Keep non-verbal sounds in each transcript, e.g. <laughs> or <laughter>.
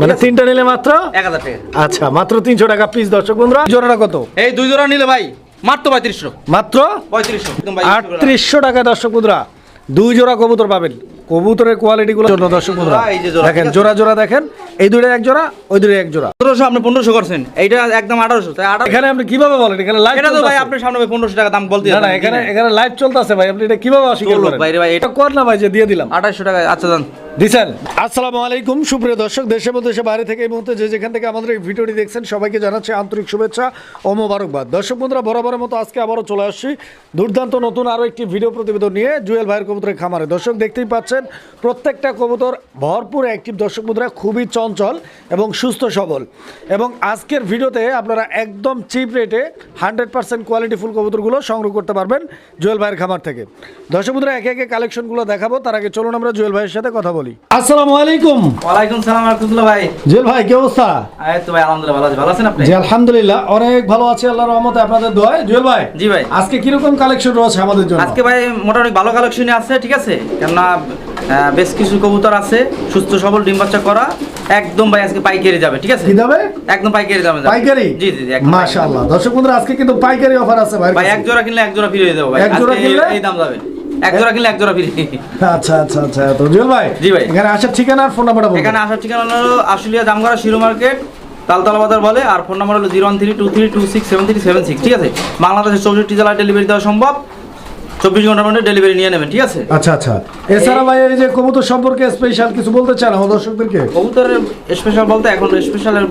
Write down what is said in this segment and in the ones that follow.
মানে তিনটা নিলে মাত্র? এক হাজার টাকা। আচ্ছা মাত্র তিনশো টাকা পিস দর্শক বন্ধুরা। জোড়াটা কত? এই দুই জোড়া নিলে ভাই মাত্র পঁয়ত্রিশশো। মাত্র? পঁয়ত্রিশশো আটত্রিশশো টাকা দর্শক বন্ধুরা। দুই জোড়া কবুতর পাবেন। কবুতরের কোয়ালিটি গুলো জন্য দর্শক বন্ধুরা এই যে জোড়া, দেখেন জোড়া জোড়া দেখেন এই দুইটা এক জোড়া ওই দুইটা এক জোড়া। পনেরোশো আপনি পনেরোশো করছেন এইটা একদম আঠারোশো এখানে আপনি কীভাবে বলেন? এখানে লাইভ এটা তো ভাই আপনার সামনে ভাই পনেরোশো টাকা দাম বলতে না না এখানে এখানে লাইভ চলতেছে ভাই আপনি এটা কীভাবে অস্বীকার করেন? ভাই ভাই, এটা কর না ভাই যে দিয়ে দিলাম। আঠাশশো টাকা আচ্ছা দান। দিছেন আসসালামু আলাইকুম সুপ্রিয় দর্শক দেশে দেশে বাইরে থেকে এই মুহূর্তে যে যেখান থেকে আমাদের এই ভিডিওটি দেখছেন সবাইকে জানাচ্ছি আন্তরিক শুভেচ্ছা ও মোবারকবাদ। দর্শক বন্ধুরা বরাবরের মতো আজকে আবারও চলে আসছি দুর্দান্ত নতুন আরও একটি ভিডিও প্রতিবেদন নিয়ে জুয়েল ভাইয়ের কবুতরের খামারে। দর্শক দেখতেই পাচ্ছেন প্রত্যেকটা কবুতর ভরপুর অ্যাক্টিভ। দর্শক বন্ধুরা খুবই চঞ্চল এবং সুস্থ সবল। এবং আজকের ভিডিওতে আপনারা একদম চিপ রেটে হান্ড্রেড পার্সেন্ট কোয়ালিটিফুল কবুতরগুলো সংগ্রহ করতে পারবেন জুয়েল ভাইয়ের খামার থেকে। দর্শক বন্ধুরা একে একে কালেকশনগুলো দেখাবো। তার আগে চলুন আমরা জুয়েল ভাইয়ের সাথে কথা বলি। আসসালামু আলাইকুম। ওয়ালাইকুম সালাম রহমতুল্লাহ ভাই। জুয়েল ভাই কি অবস্থা? এই তো ভাই আলহামদুলিল্লাহ ভালো আছি। ভালো আছেন আপনি? জি আলহামদুলিল্লাহ অনেক ভালো আছি আল্লাহর রহমতে। আপনাদের দোয়ায় জুয়েল ভাই? জি ভাই। আজকে কীরকম কালেকশন রয়েছে আমাদের জন্য? আজকে ভাই মোটামুটি ভালো কালেকশনই আছে ঠিক আছে? কেননা বেশ কিছু কবুতর আছে। সুস্থ সবল ডিম বাচ্চা করা। একদম ভাই আজকে পাইকারি যাবে ঠিক আছে? কি দামে? একদম পাইকারি যাবে। পাইকারি? জি জি মাশাআল্লাহ। দর্শক বন্ধুরা আজকে কিন্তু পাইকারি অফার আছে ভাই ভাই এক জোড়া কিনলে এক জোড়া ফ্রি হয়ে যাবে ভাই। এক জোড়া কিনলে? এই দাম যাবে। এক জোড়া কিনলে এক জোড়া ফ্রি আচ্ছা আচ্ছা আচ্ছা তো জুয়েল ভাই? জি ভাই। এখানে আসার ঠিকানা আর ফোন নাম্বারটা বলুন। এখানে আসার ঠিকানা হলো আশুলিয়া জামগড়া শিরো মার্কেট তালতলা বাজার বলে আর ফোন নাম্বার হলো zero one three two three two six seven three seven six ঠিক আছে? বাংলাদেশের চৌষট্টি জেলায় ডেলিভারি দেওয়া সম্ভব। চব্বিশ ঘণ্টার মধ্যে ডেলিভারি নিয়ে নেবেন ঠিক আছে? আচ্ছা আচ্ছা। এছাড়া ভাই এই যে কবুতর সম্পর্কে স্পেশাল কিছু বলতে চান আমার দর্শকদেরকে? কবুতরের স্পেশাল বলতে এখন স্পেশালের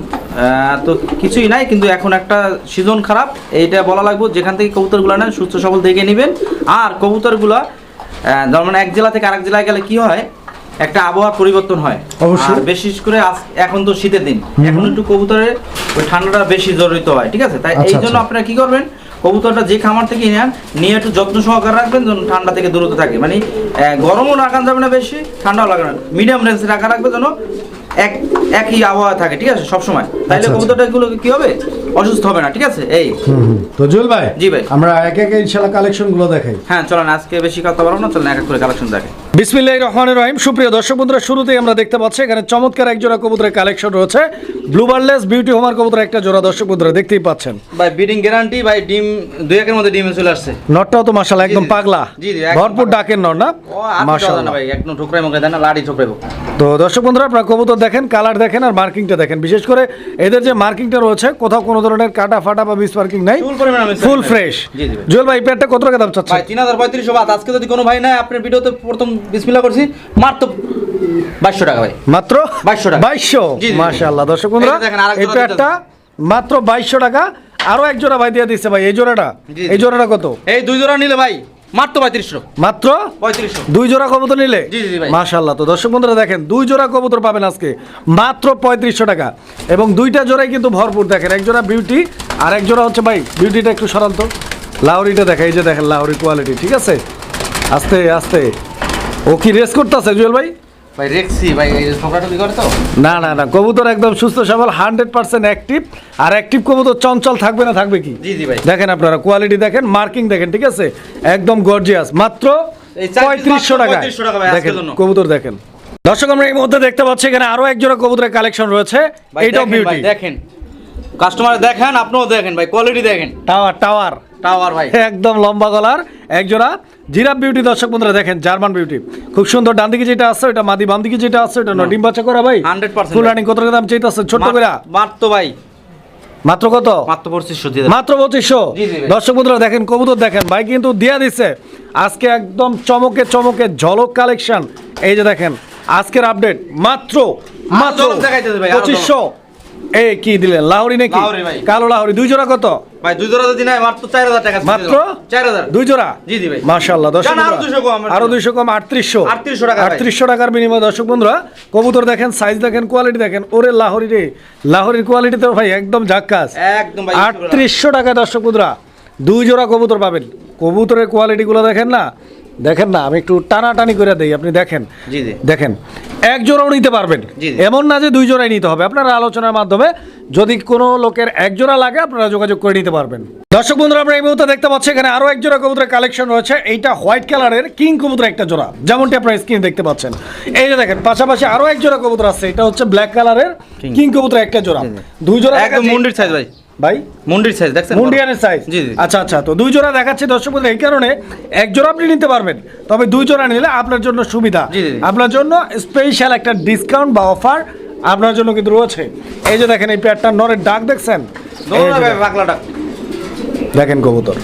তো কিছুই নাই কিন্তু এখন একটা সিজন খারাপ। এইটা বলা লাগবে যেখান থেকে কবুতরগুলো নেন সুস্থ সবল দেখে নেবেন। আর কবুতরগুলো যেমন মানে এক জেলা থেকে আরেক জেলায় গেলে কি হয়? একটা আবহাওয়া পরিবর্তন হয়। অবশ্যই। বিশেষ করে এখন তো শীতের দিন। এখন একটু কবুতরের ওই ঠান্ডাটা বেশি জড়িত হয় ঠিক আছে? তাই এই আচ্ছা, জন্য আচ্ছা। আপনারা কি করবেন? কবুতরটা যে খামার থেকে নেন নিয়ে একটু যত্ন সহকারে রাখবেন যেন ঠান্ডা থেকে দূরত থাকে। মানে গরমও রাখা যাবে না বেশি ঠান্ডাও লাগবে না। মিডিয়াম রেঞ্জে রাখা রাখবে যেন এক একই আবহাওয়া থাকে ঠিক আছে সবসময়। তাইলে আচ্ছা, আচ্ছা। কবুতরটা গুলো কি হবে? অসুস্থ হবে না ঠিক আছে? এই। তো জুয়েল ভাই জি ভাই। আমরা একে একে ইনশাআল্লাহ কালেকশনগুলো দেখাই। হ্যাঁ চলেন আজকে বেশি কথা বলব না চলেন এক এক করে কালেকশন দেখে বিসমিল্লাহির রহমানির রহিম। সুপ্রিয় দর্শক বন্ধুরা শুরুতেই আমরা দেখতে পাচ্ছি এখানে চমৎকার এক জোড়া কবুতরের কালেকশন রয়েছে। ব্লুবারলেস বিউটি হোমার কবুতর একটা জোড়া দর্শক বন্ধুরা দেখতেই পাচ্ছেন। ভাই বিডিং গ্যারান্টি ভাই ডিম দুই একের মধ্যে ডিমে চলে আসছে। নটটাও তো মাশাআল্লাহ একদম। পাগলা। জি, জি, ভরপুর ডাকের নর না? না মাশাআল্লাহ। ভাই একদম ঠোকরাই মুখে দেন না? লাড়ি ঠোকরাইবো তো দর্শক বন্ধুরা আপনারা কবুতর দেখেন কালার দেখেন আর মার্কিংটা দেখেন। বিশেষ করে এদের যে মার্কিংটা রয়েছে কোথাও কোনো ধরনের কাটা ফাটা বা মিস মার্কিং নাই। ফুল ফ্রেশ জি জি ভাই। জুয়েল ভাই পেয়ারটা কত টাকা দাম চাচ্ছে ভাই তিন হাজার পঁয়ত্রিশশো আজকে যদি কোনো ভাই নাই আপনার ভিডিওতে প্রথম বিসমিল্লা করছি মাত্র বাইশশো টাকা ভাই। মাত্র 2200 টাকা। বাইশশো? জি, জি। মাশাআল্লাহ দর্শক বন্ধুরা এই পেয়ারটা মাত্র বাইশশো টাকা। আরও এক জোড়া ভাই দিয়ে দিচ্ছে ভাই এই জোড়াটা। এই জোড়াটা কত? এই দুই জোড়া নিলে ভাই মাত্র পঁয়ত্রিশশো। মাত্র পঁয়ত্রিশশো। দুই জোড়া কবুতর নিলে? জি, জি, ভাই। মাশাআল্লাহ তো দর্শক বন্ধুরা দেখেন দুই জোড়া কবুতর পাবেন আজকে মাত্র পঁয়ত্রিশশো টাকা। এবং দুইটা জোড়াই কিন্তু ভরপুর দেখেন এক জোড়া বিউটি আর এক জোড়া হচ্ছে ভাই বিউটিটা একটু সরান্ত। লাহরিটা দেখেন এই যে দেখেন লাহরি কোয়ালিটি ঠিক আছে? আস্তে আস্তে। ও কি রেস করতেছে জুয়েল ভাই? ভাই রেক্সি ভাই এই ঠোকরাটা কি করে তো। না না না কবুতর একদম সুস্থ সবল হান্ড্রেড পার্সেন্ট অ্যাক্টিভ আর অ্যাক্টিভ কবুতর চঞ্চল থাকবে না থাকবে কি? জি, জি ভাই। দেখেন আপনারা কোয়ালিটি দেখেন মার্কিং দেখেন ঠিক আছে? একদম গর্জিয়াস মাত্র পঁয়ত্রিশশো টাকা 3500 টাকা ভাই, আজকের দেখেন। কবুতর দেখেন। দর্শক আমরা এই মুহূর্তে দেখতে পাচ্ছি এখানে আরও এক জোড়া কবুতরের কালেকশন রয়েছে। এইটাও বিউটি দেখেন। কাস্টমার দেখেন আপনিও দেখেন ভাই কোয়ালিটি দেখেন। টাওয়ার টাওয়ার টাওয়ার ভাই। একদম লম্বা গলার এক জোড়া জিরাফ বিউটি দর্শক বন্ধুরা দেখেন জার্মান বিউটি খুব সুন্দর ডান দিকে যেটা আছে ওটা মাদি বাম দিকে যেটা আছে ওটা ডিম বাচ্চা করা ভাই। 100% ফুল। রানিং কত টাকা দাম চাইতেছে ছোট্ট করে মাত্র ভাই। মাত্র কত? মাত্র পঁচিশশো মাত্র পঁচিশশো। দর্শক বন্ধুরা দেখেন কবুতর দেখেন ভাই কিন্তু দিয়া দিচ্ছে আজকে একদম চমকে চমকে ঝলক কালেকশন এই যে দেখেন আজকের আপডেট মাত্র মাত্র পঁচিশশো। এই কি দিলেন? লাহরি নাকি? কালো লাহরি। দুই জোড়া কত? ভাই দুই জোড়া যদি নাই মাত্র চার হাজার টাকা মাত্র? দুই জোড়া? জি, জি ভাই। মাশাআল্লাহ দর্শক জান, আরও 200 কম আরও জন্য। দুইশো। কম আটত্রিশশো। 3800 টাকা ভাই। আটত্রিশশো টাকার বিনিময়ে দর্শক বন্ধুরা কবুতর দেখেন সাইজ দেখেন কোয়ালিটি দেখেন ওরে লাহরি রে। লাহরির কোয়ালিটি তো ভাই একদম ঝাক্কাস। একদম ভাই আটত্রিশশো টাকায় দর্শক বন্ধুরা দুই জোড়া কবুতর পাবেন। কবুতরের কোয়ালিটিগুলো দেখেন না দেখেন না আমি একটু টানাটানি করে দেই আপনি দেখেন। জি জি। দেখেন এক জোড়াও নিতে পারবেন। এমন না যে দুই জোড়াই নিতে হবে। আপনারা আলোচনার মাধ্যমে যদি কোনো লোকের এক জোড়া লাগে আপনারা যোগাযোগ করে নিতে পারবেন। দর্শক বন্ধুরা আমরা এই মুহূর্তে দেখতে পাচ্ছি এখানে আরও এক জোড়া কবুতরের কালেকশন রয়েছে। এইটা হোয়াইট কালারের কিং কবুতর একটা জোড়া। যেমনটি আপনারা স্ক্রিন দেখতে পাচ্ছেন। এই যে দেখেন পাশাপাশি আরও এক জোড়া কবুতর আছে। এটা হচ্ছে ব্ল্যাক কালারের কিং কবুতর একটা জোড়া। দুই জোড়া একদম মুন্ডির সাইজ ভাই। ভাই? মুন্ডির সাইজ দেখছেন? মুন্ডিয়ানের সাইজ জি। আচ্ছা আচ্ছা তো দুই জোড়া দেখাচ্ছি দর্শক বন্ধু এই কারণে এক জোড়া আপনি নিতে পারবেন তবে দুই জোড়া নিলে আপনার জন্য সুবিধা। আপনার জন্য স্পেশাল একটা ডিসকাউন্ট বা অফার আপনার জন্য কিন্তু রয়েছে। এই যে দেখেন এই পেয়ারটা নরের ডাক দেখছেন? দেখেন। কবুতর।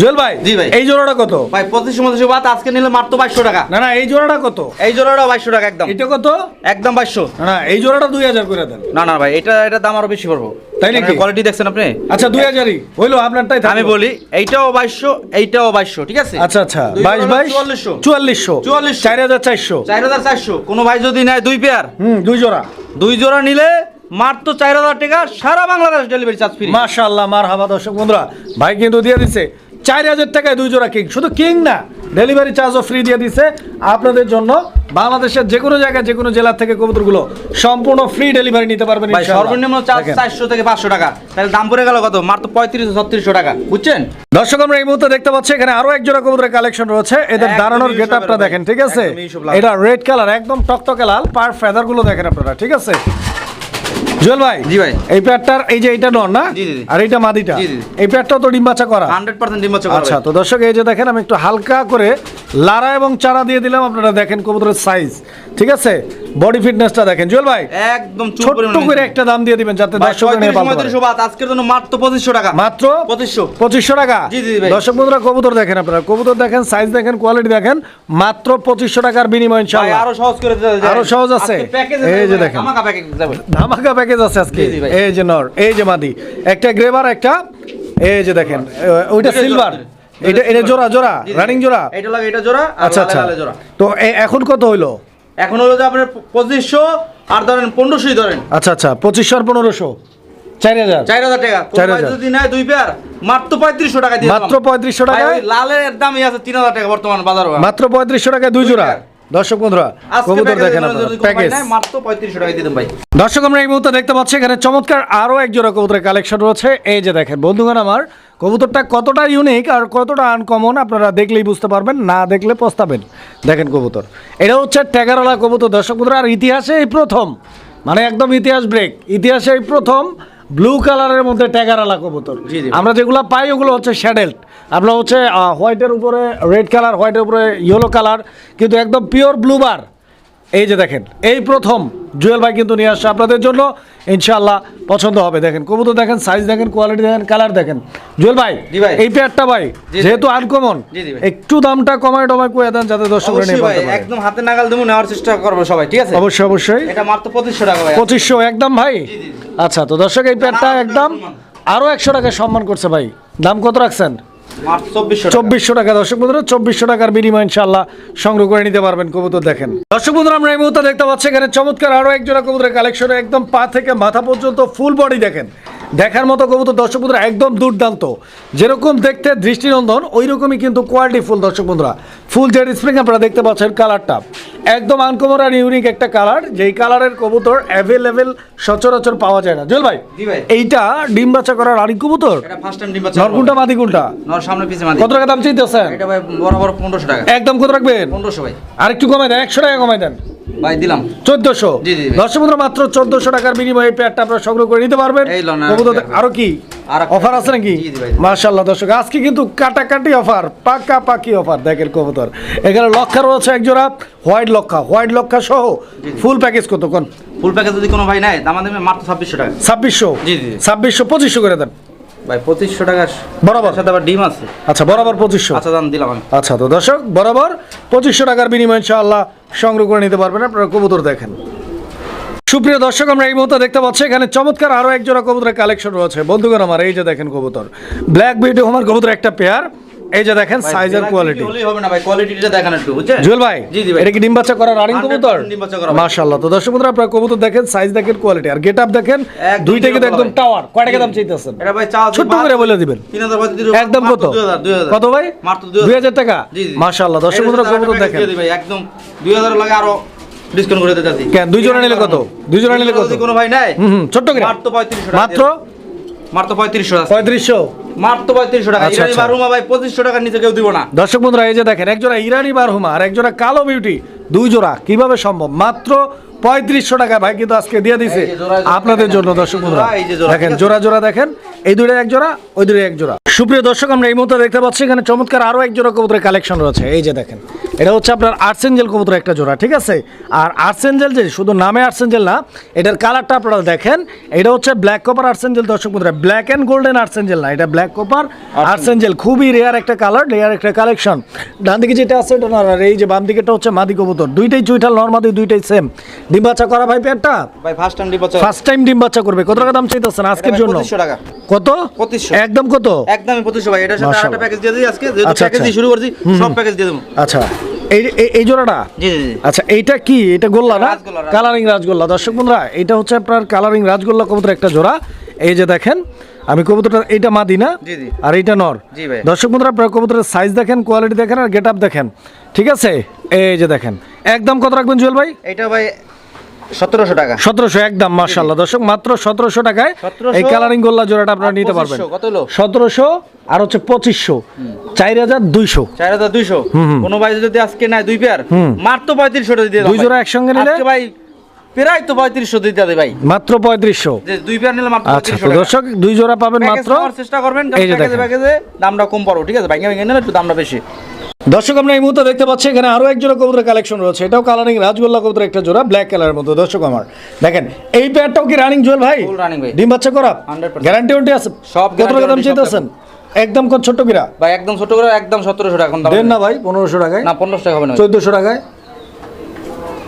জুয়েল ভাই জি ভাই। এই জোড়াটা কত? ভাই পঁচিশশো পঁচিশশো বাদ আজকে নিলে মাত্র বাইশশো টাকা। না না এই জোড়াটা কত? এই জোড়াটা বাইশশো টাকা একদম। এটা কত? একদম বাইশশো। না না এই জোড়াটা দুই হাজার করে দেন। না না ভাই এটা এটা দাম আরও বেশি পড়ব। তাই নাকি? কোয়ালিটি দেখছেন আপনি? আচ্ছা দুই হাজারই। হইল আপনারটাই। আমি বলি এইটাও বাইশশো এইটাও বাইশশো ঠিক আছে? আচ্ছা আচ্ছা। বাইশ বাইশ? চুয়াল্লিশশো। চুয়াল্লিশশো। চুয়াল্লিশ চার হাজার চারশো। চার হাজার চারশো। কোনো ভাই যদি নেয় দুই পেয়ার হুম দুই জোড়া। দুই জোড়া নিলে মাত্র চার হাজার টাকা সারা বাংলাদেশ ডেলিভারি চার্জ ফ্রি মাশাআল্লাহ মার হাবা দর্শক বন্ধুরা। ভাই কিন্তু দিয়ে দিছে। চার হাজার টাকায় দুই জোড়া কিং। শুধু কিং না ডেলিভারি চার্জও ফ্রি দিয়ে দিছে। আপনাদের জন্য বাংলাদেশের যে কোনো জায়গায় যে কোনো জেলা থেকে কবুতরগুলো সম্পূর্ণ ফ্রি ডেলিভারি নিতে পারবেন সর্বনিম্ন চার্জ। চারশো থেকে পাঁচশো টাকা। তাহলে দাম পড়ে গেল কত? মাত্র পঁয়ত্রিশশো ছত্রিশশো টাকা। বুঝছেন? দর্শক আমরা এই মুহূর্তে দেখতে পাচ্ছি এখানে আরও এক জোড়া কবুতরের কালেকশন রয়েছে। এদের দাঁড়ানোর ইউসুফ গেটআপটা দেখেন ঠিক আছে। এটা রেড কালার একদম টকটকে লাল। পার ফেদারগুলো দেখেন আপনারা ঠিক আছে? জুয়েল ভাই জি ভাই। এই প্যাটটার এই যে এইটা নন না। আর এইটা মাদিটা। এই প্যাটটাও তো ডিম্বাচা করা হান্ড্রেড পার্সেন্ট ডিম করা আচ্ছা তো দর্শক এই যে দেখেন আমি একটু হালকা করে লারা এবং চারা দিয়ে দিলাম আপনারা দেখেন কবুতরের সাইজ ঠিক আছে? বডি ফিটনেসটা দেখেন। জুয়েল ভাই একদম ছোট্ট করে একটা দাম দিয়ে দিবেন যাতে দর্শক। আজকের জন্য মাত্র পঁচিশশো টাকা। মাত্র পঁচিশশো। পঁচিশশো টাকা? জি, জি, ভাই। দর্শক বন্ধুরা কবুতর দেখেন আপনারা। কবুতর দেখেন সাইজ দেখেন কোয়ালিটি দেখেন। মাত্র পঁচিশশো টাকার বিনিময় ভাই ইনশাআল্লাহ আরও সহজ করে দিতে। আরও সহজ আছে? এই যে দেখেন। ধামাকা প্যাকেজ যাবে। ধামাকা প্যাকেজ আছে আজকে। এই যে নর এই যে মাদি। একটা গ্রেভার একটা এই যে দেখেন ওইটা সিলভার এটা এটা জোড়া জোড়া। রানিং জোড়া? এইটা লাগে এটা জোড়া আচ্ছা আচ্ছা। তো এখন কত হইল? এখন হলো যে আপনার পঁচিশশো আর ধরেন পনেরোশোই ধরেন। আচ্ছা আচ্ছা পঁচিশশো আর পনেরোশো। চার হাজার। চার হাজার টাকা। চার হাজার। যদি নেয় দুই পেয়ার মাত্র পঁয়ত্রিশশো টাকা দিয়ে মাত্র দিলাম। 3500 টাকায়? লালের দামই আছে তিন হাজার টাকা বর্তমান বাজার। মাত্র পঁয়ত্রিশশো টাকায় দুই জোড়া? দর্শক বন্ধুরা কবুতর দেখেন প্যাকেজ মাত্র টাকা ভাই। দর্শক আমরা এই মুহূর্তে দেখতে পাচ্ছি এখানে চমৎকার আরও এক জোড়া কবুতরের কালেকশন রয়েছে। এই যে দেখেন বন্ধুগণ আমার কবুতরটা কতটা ইউনিক আর কতটা আনকমন আপনারা দেখলেই বুঝতে পারবেন না দেখলে পস্তাবেন। দেখেন কবুতর। এটা হচ্ছে ট্যাগারওয়ালা কবুতর। দর্শক বন্ধুরা আর ইতিহাসে এই প্রথম মানে একদম ইতিহাস ব্রেক ইতিহাসে এই প্রথম ব্লু কালারের মধ্যে ট্যাগারওয়ালা কবুতর। জি, জি। আমরা যেগুলো পাই ওগুলো হচ্ছে শ্যাডেল্ট আপনার হচ্ছে হোয়াইটের উপরে রেড কালার হোয়াইটের উপরে ইয়েলো কালার কিন্তু একদম পিওর ব্লু বার এই যে দেখেন এই প্রথম জুয়েল ভাই কিন্তু নিয়ে আসছে আপনাদের জন্য। ইনশাআল্লাহ পছন্দ হবে। দেখেন কবুতর দেখেন সাইজ দেখেন কোয়ালিটি দেখেন কালার দেখেন। জুয়েল ভাই এই পেয়ারটা ভাই যেহেতু আনকমন। একটু দামটা কমায় টমায় কয়ে দেন যাতে দর্শক একদম হাতে নাগাল দেবো নেওয়ার চেষ্টা করব সবাই ঠিক আছে? অবশ্যই অবশ্যই। এটা মাত্র পঁচিশশো টাকা পঁচিশশো একদম ভাই। আচ্ছা তো দর্শক এই পেয়ারটা একদম সম্মান। আরও একশো টাকা সম্মান করছে ভাই। দাম কত রাখছেন? চব্বিশশো টাকা। দর্শক বন্ধুরা, চব্বিশশো টাকার বিনিময় ইনশাল্লাহ সংগ্রহ করে নিতে পারবেন কবুতর দেখেন। দর্শক বন্ধুরা, আমরা এই মুহূর্তে দেখতে পাচ্ছি এখানে চমৎকার আরও একজন জোড়া কবুতরের কালেকশন। একদম পা থেকে মাথা পর্যন্ত ফুল বডি দেখেন। দেখার মতো কবুতর দর্শক বন্ধুরা একদম দুর্দান্ত। যেরকম দেখতে দৃষ্টিনন্দন ওই রকমই কিন্তু কোয়ালিটি ফুল দর্শক বন্ধুরা। ফুল জেড স্প্রিং আপনারা দেখতে পাচ্ছেন কালারটা একদম আনকমন আর ইউনিক একটা কালার যেই কালারের কবুতর অ্যাভেলেবেল সচরাচর পাওয়া যায় না। জুয়েল ভাই। এইটা ডিম বাচ্চা করার আরেক কবুতর? এটা ফার্স্ট টাইম ডিম বাচ্চা নরকুনটা মাদি কোনটা নর সামনে পিছে মাদি। কত টাকা দাম চাইতেছেন? এটা ভাই বরাবর পনেরোশো টাকা। একদম কত রাখবেন? পনেরোশো ভাই। আর একটু কমাই দেন একশো টাকা কমাই দেন। ভাই দিলাম। চোদ্দশো। জি, জি, দর্শক বন্ধুরা মাত্র চোদ্দশো টাকার বিনিময়ে প্যাডটা আপনারা সংগ্রহ করে নিতে পারবেন। এই লন, আর কবুতর একটা। আরও কি? অফার আছে নাকি? জি, জি, ভাই। মার্শাল্লাহ দর্শক আজকে কিন্তু কাটাকাটি অফার পাকা পাকি অফার দেখেন কবুতর। এখানে লক্ষা রয়েছে এক জোড়া হোয়াইট লক্ষা হোয়াইট লক্ষা সহ ফুল প্যাকেজ কত কোন ফুল প্যাকেজ যদি কোনো ভাই নেয় দাম মাত্র ছাব্বিশশো টাকা। ছাব্বিশশো? জি, জি। ছাব্বিশশো পঁচিশশো করে দেন। ভাই পঁচিশশো টাকা বরাবর। সাথে আবার ডিম আছে। আচ্ছা বরাবর পঁচিশশো। আচ্ছা দাম দিলাম আমি। আচ্ছা তো দর্শক বরাবর পঁচিশশো টাকার বিনিময়ে ইনশাআল্লাহ সংগ্রহ করে নিতে পারবেন। আপনারা কবুতর দেখেন। সুপ্রিয় দর্শক আমরা এই মুহূর্তে দেখতে পাচ্ছি এখানে চমৎকার আরও এক জোড়া কবুতরের কালেকশন রয়েছে। বন্ধুগণ আমার এই যে দেখেন কবুতর। ব্ল্যাক বিউটি হোমার কবুতর একটা পেয়ার এই যে দেখেন ভাই, সাইজের কোয়ালিটি হবে না ভাই কোয়ালিটিটা দেখেন একটু বুঝছেন? জুয়েল ভাই জি জি ভাই। এটা কি ডিম বাচ্চা করা রানিং কবুতর? ডিম বাচ্চা করা মাশাআল্লাহ। তো দর্শক বন্ধুরা আপনারা কবুতর দেখেন সাইজ দেখেন কোয়ালিটি আর গেটআপ দেখেন দুইটা কিন্তু একদম টাওয়ার কয় টাকা দাম চাইতেছেন? এটা ভাই চা ছোট্ট করে বলে দিবেন। তিন হাজার পঁয়ত্রিশ দিন একদম কত? কত ভাই? মাত্র দুই দুই হাজার টাকা? জি জি। মাশাআল্লাহ। দর্শক বন্ধুরা কবুতর দেখেন। ভাই একদম। দুই হাজার লাগে আরও ডিসকাউন্ট করে দিতে চাচ্ছি। কেন? দুই জোড়া নিলে কত? দুই জোড়া নিলে কত? কোনো ভাই নাই হুম ছোট্ট করে। মাত্র পঁয়ত্রিশশো মাত্র? মাত্র পঁয়ত্রিশশো পঁয়ত্রিশশো? মাত্র পঁয়ত্রিশশো টাকা। আচ্ছা, ইরানি আচ্ছা। ভাই পঁচিশশো টাকার নিচে কেউ দিব না। দর্শক বন্ধুরা এই যে দেখেন একজোড়া ইরানি বারহুমা আর একজোড়া কালো বিউটি দুই জোড়া কীভাবে সম্ভব? মাত্র পঁয়ত্রিশশো টাকা ভাই কিন্তু আজকে দিয়ে দিছে আপনাদের জন্য দর্শক বন্ধুরা। দেখেন জোড়া জোড়া দেখেন এই দুটো এক জোড়া ওই দুটো এক জোড়া। সুপ্রিয় দর্শক আমরা এই মুহূর্তে দেখতে পাচ্ছি এখানে চমৎকার আরও এক জোড়া কবুতরের কালেকশন রয়েছে। এই যে দেখেন এটা হচ্ছে আপনার আর্সেঞ্জেল কবুতর একটা জোড়া ঠিক আছে? আর আর্সেঞ্জেল যে শুধু নামে আর্সেঞ্জেল না এটার কালারটা আপনারা দেখেন। এটা হচ্ছে ব্ল্যাক কপার আর্সেঞ্জেল দর্শক বন্ধুরা। ব্ল্যাক অ্যান্ড গোল্ডেন আর্সেঞ্জেল না এটা ব্ল্যাক কপার আর্সেঞ্জেল খুবই রেয়ার একটা কালার রেয়ার একটা কালেকশন ডান দিকে যেটা আছে এটা আর এই যে বাম দিকেটা হচ্ছে মাদি কবুতর। দুইটাই চুইঠাল নর্মাদি দুইটাই সেম ডিম বাচ্চা করা ভাই পেয়ারটা ভাই first time deposit first time ডিম বাচ্চা করবে। কত টাকা দাম চাইতেছেন আজকের জন্য? 2500 টাকা। কত? একদম কত? একদমই পঁচিশশো ভাই। এটার সাথে আরেকটা প্যাকেজ দিয়ে দিই আজকে। যেহেতু আচ্ছা, প্যাকেজ আচ্ছা। দিয়ে শুরু করছি সব প্যাকেজ দিয়ে দেবো। আচ্ছা। এই জোড়াটা? আচ্ছা এইটা কি? এটা গোল্লা না। কালারিং রাজগোল্লা। দর্শক বন্ধুরা এটা হচ্ছে আপনার কালারিং রাজগোল্লা কবুতর একটা জোড়া। এই যে দেখেন আমি কবুতরটা এইটা মাদি না। আর নর। দর্শক বন্ধুরা আপনার কবুতরের সাইজ দেখেন কোয়ালিটি দেখেন আর গেট আপ দেখেন। ঠিক আছে? এই যে দেখেন একদম কত রাখবেন জুয়েল ভাই? এটা ভাই সতেরোশো টাকা। সতেরোশো একদম মার্শাল্লাহ দর্শক মাত্র সতেরোশো টাকায় এই কালারিং গোল্লা জোড়াটা আপনারা নিতে পারবেন। 2500 কত হলো? সতেরোশো আর হচ্ছে পঁচিশশো। চার হাজার দুইশো। চার হাজার দুইশো? কোনো ভাই যদি আজকে নেয় দুই পেয়ার মাত্র পঁয়ত্রিশশো দিয়ে দিলাম দুই জোড়া একসঙ্গে নিলে? ভাই প্রায় তো পঁয়ত্রিশশো দিতে হবে ভাই। মাত্র পঁয়ত্রিশশো। দুই পেয়ার নিলে মাত্র আচ্ছা পঁয়ত্রিশশো তো টাকা। দর্শক দুই জোড়া পাবেন মাত্র চেষ্টা করবেন এই যে প্যাকেজে দামটা কম পড়ো ঠিক আছে? ভাঙে ভেঙে নিলে একটু দামটা বেশি। দর্শক আমরা এই মুহূর্তে দেখতে পাচ্ছি এখানে আরও এক জোড়া কবুতরের কালেকশন রয়েছে। এটাও কালারিং রাজগোল্লা কবুতর একটা জোড়া ব্ল্যাক কালারের মতো। দর্শক আমার দেখেন এই পেয়ারটাও কি রানিং জুয়েল ভাই? Running ভাই। ডিম বাচ্চা করা? গ্যারান্টি আছে? সব কত টাকা দাম চাইতেছেন? একদম কোন ছোট্ট কিরা? ভাই একদম ছোট করে একদম সতেরোশো টাকা এখন দাম দেন না ভাই পনেরোশো টাকায়। না পনেরোশো টাকা হবে না চোদ্দশো টাকায়?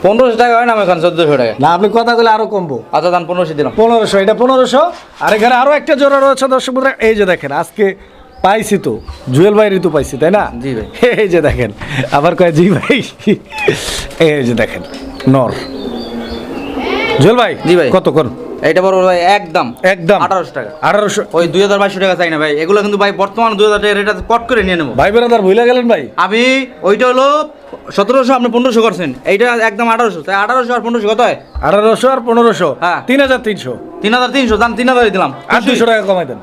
পনেরোশো টাকা হয় না আমি এখন চোদ্দশো টাকা না আপনি কথা বলে আরও কমবো। আচ্ছা দাম পনেরোশো দিলাম। পনেরোশো এটা পনেরোশো। আর এখানে আরও একটা জোড়া রয়েছে দর্শক বন্ধুরা এই যে দেখেন আজকে পাইছি তো জুয়েল ভাই ঋতু পাইছি তাই না? জি ভাই। <laughs> এই যে দেখেন আবার কয় জি ভাই? এই যে দেখেন নর। জুয়েল ভাই জি ভাই। কত করুন এটা বড় ভাই একদম। একদম। আঠারোশো টাকা। আঠারোশো। ওই দুই হাজার বাইশশো টাকা চাই না ভাই। এগুলো কিন্তু ভাই বর্তমান দুই হাজার টাকা রেট আছে পট করে নিয়ে নেব। ভাই বেড়াদার ভুলে গেলেন ভাই? আমি ওইটা হলো সতেরোশো আপনি পনেরোশো করছেন। এইটা একদম আঠারোশো। তাই আঠারোশো আর পনেরোশো কত হয়? আঠারোশো আর পনেরোশো। হ্যাঁ। তিন হাজার তিনশো। তিন হাজার তিনশো দাম তিন হাজারই দিলাম। আর দুশো টাকা কমাই দেন।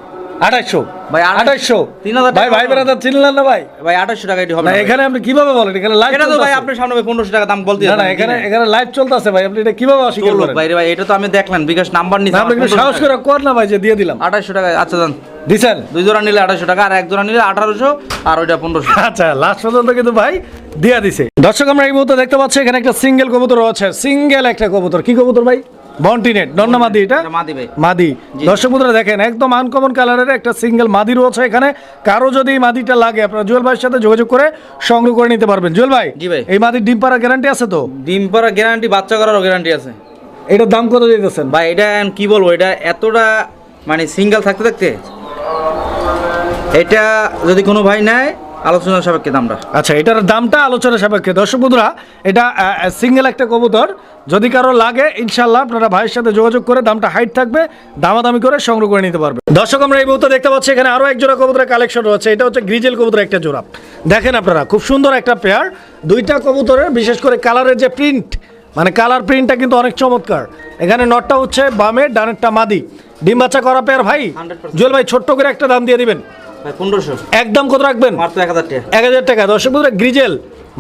আঠাইশো ভাই, আঠাইশো তিন হাজার ভাই ভাই। বেড়াদার চিনলেন না ভাই? ভাই আঠাশশো টাকা এটি হবে না এখানে আপনি কীভাবে বলেন? এখানে লাইভ এটা তো ভাই আপনার সামনে পনেরোশো টাকা দাম বলতে না এখানে এখানে লাইভ চলতেছে ভাই। আপনি এটা কীভাবে অস্বীকার করেন? ভাই ভাই এটা তো আমি দেখলেন বিকাশ নাম্বার না, আপনি সাহস করে কর না ভাই যে দিয়ে দিলাম। আঠাশশো টাকা আচ্ছা দাম দিছেন? দুই জোড়া নিলে আঠাশশো টাকা আর এক জোড়া নিলে আঠারোশো আর ওইটা পনেরোশো। আচ্ছা লাস্ট পর্যন্ত কিন্তু ভাই দিয়া দিছে। দর্শক আমরা এই মুহূর্তে দেখতে পাচ্ছি এখানে একটা সিঙ্গেল কবুতর আছে সিঙ্গেল একটা কবুতর। কি কবুতর ভাই? বন্টিনেট নন্না মাদি এটা? মাদি দর্শক বন্ধুরা দেখেন একদম আনকমন কালারের একটা সিঙ্গেল মাদি রয়েছে এখানে। কারও যদি এই মাদিটা লাগে আপনারা জুয়েল ভাইয়ের সাথে যোগাযোগ করে সংগ্রহ করে নিতে পারবেন। জুয়েল ভাই এই মাদির ডিম পাড়ার গ্যারান্টি আছে তো? ডিম পাড়া গ্যারান্টি বাচ্চা করারও গ্যারান্টি আছে। এটার দাম কত দিতেছেন? ভাই এটা কি বলব এটা এতটা মানে সিঙ্গেল থাকতে থাকতে এটা যদি কোনো ভাই নেয় আলোচনা সাপেক্ষে দামটা। আচ্ছা এটার দামটা আলোচনা সাপেক্ষে। দর্শক বন্ধুরা এটা সিঙ্গেল একটা কবুতর। যদি কারও লাগে ইনশাল্লাহ আপনারা ভাইয়ের সাথে যোগাযোগ করে দামটা হাইট থাকবে দামাদামি করে সংগ্রহ করে নিতে পারবে। দর্শক আমরা এই মুহূর্তে দেখতে পাচ্ছি এখানে আরও এক জোড়া কবুতরের কালেকশন রয়েছে। এটা হচ্ছে গ্রিজেল কবুতর একটা জোড়া। দেখেন আপনারা খুব সুন্দর একটা পেয়ার দুইটা কবুতরের বিশেষ করে কালারের যে প্রিন্ট মানে কালার প্রিন্টটা কিন্তু অনেক চমৎকার। এখানে নটটা হচ্ছে বামে ডানেরটা মাদি। ডিম বাচ্চা করা পেয়ার ভাই। 100% জুয়েল ভাই ছোট্ট করে একটা দাম দিয়ে দিবেন। একদম কত রাখবেন? মাত্র এক হাজার টাকা। এক হাজার টাকা। দর্শক বন্ধুরা গ্রিজেল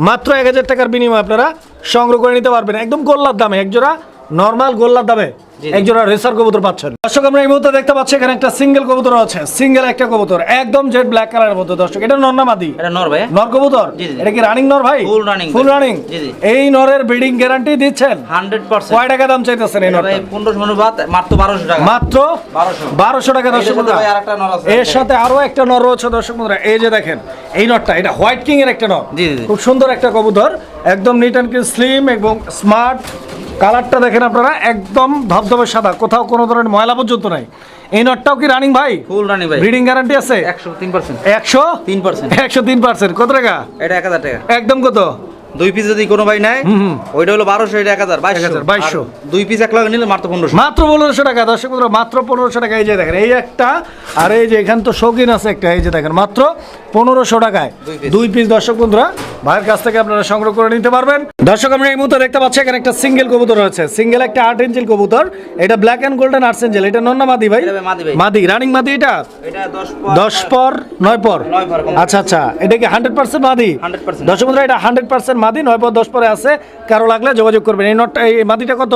মাত্র এক হাজার টাকার বিনিময়ে আপনারা সংগ্রহ করে নিতে পারবেন। একদম গোল্লার দামে একজোড়া নর্মাল গোল্লার দামে। একজোড়া রেসার কবুতর পাচ্ছেন। দর্শক আমরা এই মুহূর্তে দেখতে পাচ্ছি এখানে একটা সিঙ্গেল কবুতর আছে সিঙ্গেল একটা কবুতর একদম জেড ব্ল্যাক কালারের মতো দর্শক এটা নর না মাদি? এটা নর ভাই। নর কবুতর। এটা কি রানিং নর ভাই? ফুল রানিং জি, জি। এই নরের ব্রিডিং গ্যারান্টি দিচ্ছেন? Hundred percent. কয় টাকা দাম চাইতেছেন এই ভাই পনেরোশো মনে বাদ মাত্র বারোশো টাকা। মাত্র 1200 বারোশো টাকা দর্শক বন্ধুরা। আরেকটা নর আছে। এর সাথে আরও একটা নর রয়েছে দর্শক বন্ধুরা। এই যে দেখেন এই নটটা এটা হোয়াইট কিং এর একটা নর। খুব সুন্দর একটা কবুতর একদম নিট অ্যান্ড স্লিম এবং স্মার্ট কালারটা দেখেন আপনারা একদম ধবধবে সাদা কোথাও কোনো ধরনের ময়লা পর্যন্ত নাই। এই নটটাও কি রানিং ভাই? ফুল রানিং ভাই। ব্রিডিং গ্যারান্টি আছে? একশো তিন পার্সেন্ট একশো তিন পার্সেন্ট একশো তিন পার্সেন্ট কত টাকা? এটা এক হাজার টাকা। একদম কত? দুই পিস যদি কোনো ভাই নেয় হুম। ওইটা হলো বারোশো এটা এক হাজার বাইশশো। 1000, 2200 দুই পিস এক লাখ নিলে মাত্র পনেরোশো। মাত্র পনেরোশো টাকা দর্শক বন্ধুরা মাত্র পনেরোশো টাকা। এই যে দেখেন এই একটা আর এই যে এখান তো শৌখিন আছে একটা এই যে দেখেন মাত্র পনেরোশো টাকায়। দুই দুই পিস দর্শক বন্ধুরা ভাইয়ের কাছ থেকে আপনারা সংগ্রহ করে নিতে পারবেন। দর্শক আমরা এই মুহূর্তে দেখতে পাচ্ছি এখানে একটা সিঙ্গেল কবুতর রয়েছে। সিঙ্গেল একটা আট ইঞ্চিল কবুতর। এটা black and golden arts Angel এটা নন্না মাদি ভাই? মাদি রানিং মাদি। এটা? দশ পর নয় পর। আচ্ছা আচ্ছা। এটা কি হান্ড্রেড পার্সেন্ট মাদি? 100% দর্শক বন্ধুরা এটা হান্ড্রেড পার্সেন্ট মাদি নয় পর দশ পরে আছে। কারও লাগলে যোগাযোগ করবেন। এই নটটা এই মাদিটা কত?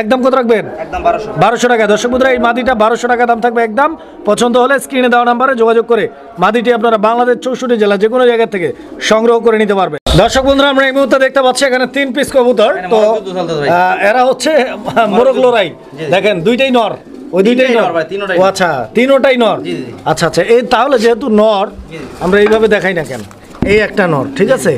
একদম কত রাখবেন? বারোশো। টাকা। দর্শক বন্ধুরা এই মাদিটা বারোশো টাকা দাম থাকবে একদম। পছন্দ হলে স্ক্রিনে দেওয়া নাম্বারে যোগাযোগ করে মাদিটি আপনারা বাংলাদেশ চৌষট্টি জেলা যে কোনো জায়গা থেকে সংগ্রহ করে নিতে পারবে দর্শক বন্ধুরা আমরা এই মুহূর্তে দেখতে পাচ্ছি এখানে তিন পিস কবুতর। তো এরা হচ্ছে মোরগ লড়াই। দেখেন দুইটাই নর। ওই দুইটাই নর। নর ভাই, তিনোটাই ও আচ্ছা তিনোটাই নর। আচ্ছা আচ্ছা এই তাহলে যেহেতু নর। আমরা এইভাবে দেখাই না কেন? এই একটা নর ঠিক আছে?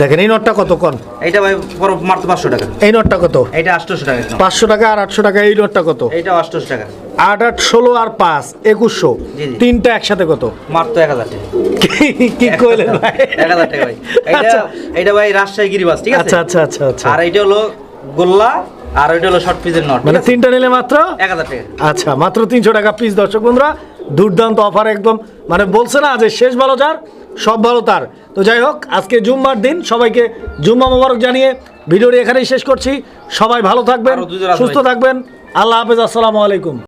দেখেন এই নরটা কত কন? এইটা ভাই বড় মাত্র পাঁচশো টাকা। এই নরটা কত? এইটা আটশোশো টাকা একদম। পাঁচশো টাকা আর আটশো টাকা এই নরটা কত? এইটাও আটশোশো টাকা। আট আট ষোলো আর পাঁচ একুশশো। জি, জি। তিনটা একসাথে কত? মাত্র এক হাজার টাকা। কি- কইলেন ভাই? টাকা ভাই। <laughs> এইটা আচ্ছা। এইটা ভাই রাজশাহী গিরিবাস ঠিক আছে? আচ্ছা আচ্ছা আচ্ছা আচ্ছা। আর এইটা হলো গোল্লা আর ওইটা হলো শর্ট পিসের নট মানে তিনটা নিলে মাত্র? এক হাজার টাকা। আচ্ছা মাত্র তিনশো টাকা পিস দর্শক বন্ধুরা। দুর্দান্ত অফার একদম। মানে বলছে না যে শেষ ভালো যার সব ভালো তার। তো যাই হোক আজকে জুম্মার দিন সবাইকে জুম্মা মোবারক জানিয়ে ভিডিওটি এখানেই শেষ করছি। সবাই ভালো থাকবেন সুস্থ থাকবেন। আল্লাহ হাফেজ আসসালামু আলাইকুম।